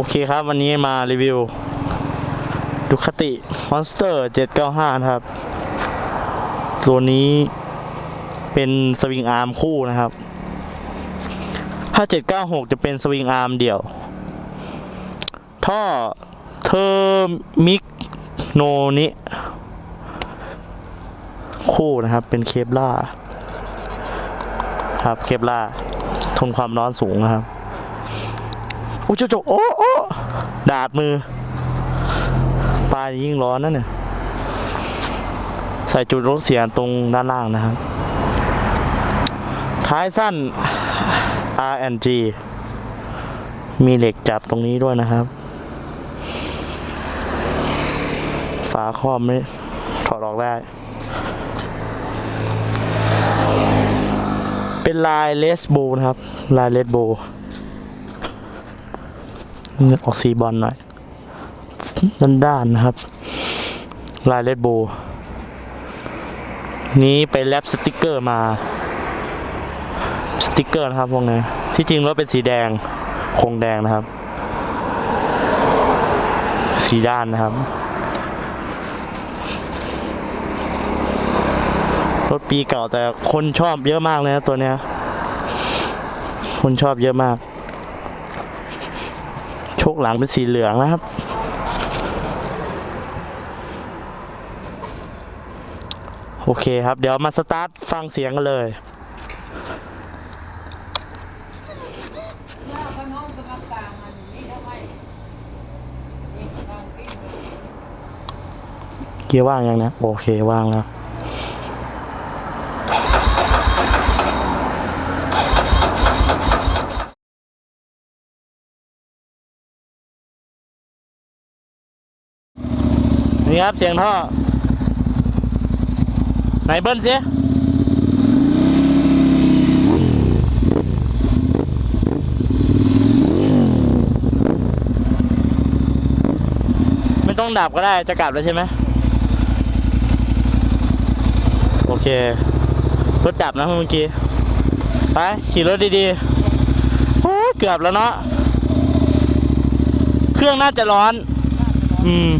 โอเคครับ วันนี้มารีวิวดูคติ Monster 795 นะครับ ตัวนี้เป็นสวิงอาร์มคู่นะครับ ถ้า 796 จะเป็นสวิงอาร์มเดี่ยว ท่อเทอร์มิกโนนิคู่นะครับ เป็นเคปล่าครับเคปล่าทนความร้อนสูงนะครับ อุ้ยเจ้าจกโอ้โอ้ดาดมือ ปลายิ่งร้อนนั่นเนี่ยใส่จุดลดเสียงตรงด้านล่างนะครับ ท้ายสั้น RNG มีเหล็กจับตรงนี้ด้วยนะครับ ฝาครอบไม่ถอดออกได้ เป็นลายเลสโบนะครับ ลายเลสโบ่ ออกสีบอลหน่อยด้านด้านๆนะครับ ลายเลดโบ นี้ไปแรปสติกเกอร์มา สติกเกอร์นะครับพวกนี้ที่จริงรถเป็นสีแดงคงแดงนะครับ สีด้านนะครับ รถปีเก่าแต่คนชอบเยอะมากเลยนะตัวเนี้ย คนชอบเยอะมาก โชคหลังเป็นสีเหลืองนะครับ โอเคครับ เดี๋ยวมาสตาร์ทฟังเสียงกันเลยเกียร์ว่างยังนะ โอเคว่างแล้ว นี่ครับเสียงท่อ ไหนเบิ้ลเสิไม่ต้องดับก็ได้จะกลับแล้วใช่ไหมโอเค รถดับนะเมื่อกี้ ไปขี่รถดีๆโอ้เกือบแล้วเนาะ เครื่องน่าจะร้อน อืม